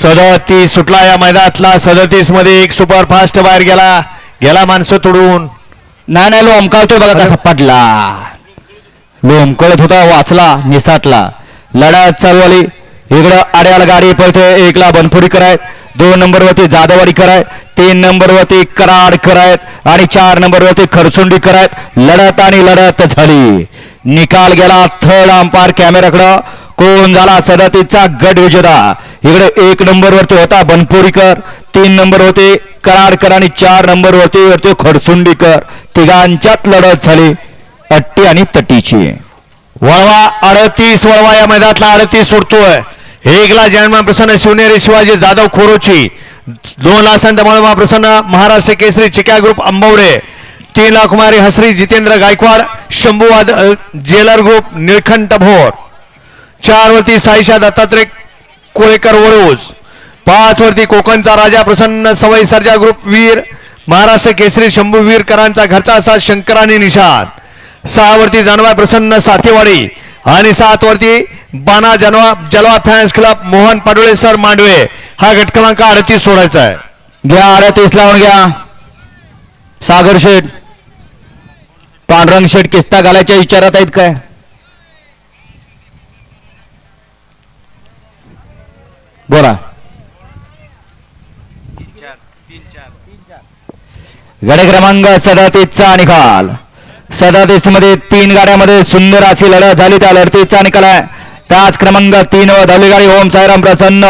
सदतीस सुटला या मैदानातला. सदतीसमध्ये एक सुपर फास्ट बाहेर गेला. गेला माणसं तोडून. नाही नाही लोमकावतोय बघा कसा पडला. लोमकळत होता वाचला निसाटला. लढत चालू आली इकडं आड्याला गाडी पळते एकला बनपुरी आहेत दोन नंबरवरती जादवाडी तीन नंबरवरती कराडकर कराड करायत आणि चार नंबरवरती खरसुंडीकर खरसुंडी करायत लढत आणि लढत झाली. निकाल गेला थर्ड अंपायर कॅमेराकडं कोण झाला सदतीचा गट विजेता. इकडे एक नंबर वरती होता बनपुरीकर तीन नंबर होते कराडकर आणि चार नंबर वरती वरती खडसुंडीकर. तिघांच्यात लढत झाली अट्टी आणि तटीची. वळवा अडतीस वळवा या मैदानातला अडतीस सुटतोय एकला जन्म प्रसन्न शिवनेरी शिवाजी जाधव खोरोची. दोन ला संत मळवा प्रसन्न महाराष्ट्र केसरी चिक्या ग्रुप अंबवडे. तीन ला कुमारी हसरी जितेंद्र गायकवाड शंभूवाद जेलर ग्रुप निळखंठ भोर. चार वरती साईशा दत्तात्रय कोळेकर वळूज पाच वरती कोकणचा राजा प्रसन्न सवय सर्जा ग्रुप वीर. महाराष्ट्र केसरी शंभू वीरकरांचा घरचा असा शंकराने निशान. सहा वरती जानवा प्रसन्न साथेवाडी. आणि सात वरती बाना जनवा जलवा fans club Mohan Padole sir Mandve. हा गट क्रमांक अडतीस सोडायचा आहे. घ्या अडतीस लावून घ्या. सागर शेठ. पांडुरंग शेठ किस्ता घालायच्या विचारात आहेत काय बोला. गाडी क्रमांक सदातीसचा निकाल. सदातीसमध्ये तीन गाड्यामध्ये सुंदर अशी लढत झाली. त्या लढतीचा निकाल आहे. त्याच क्रमांक तीन व धवली गाडी ओम साईराम प्रसन्न.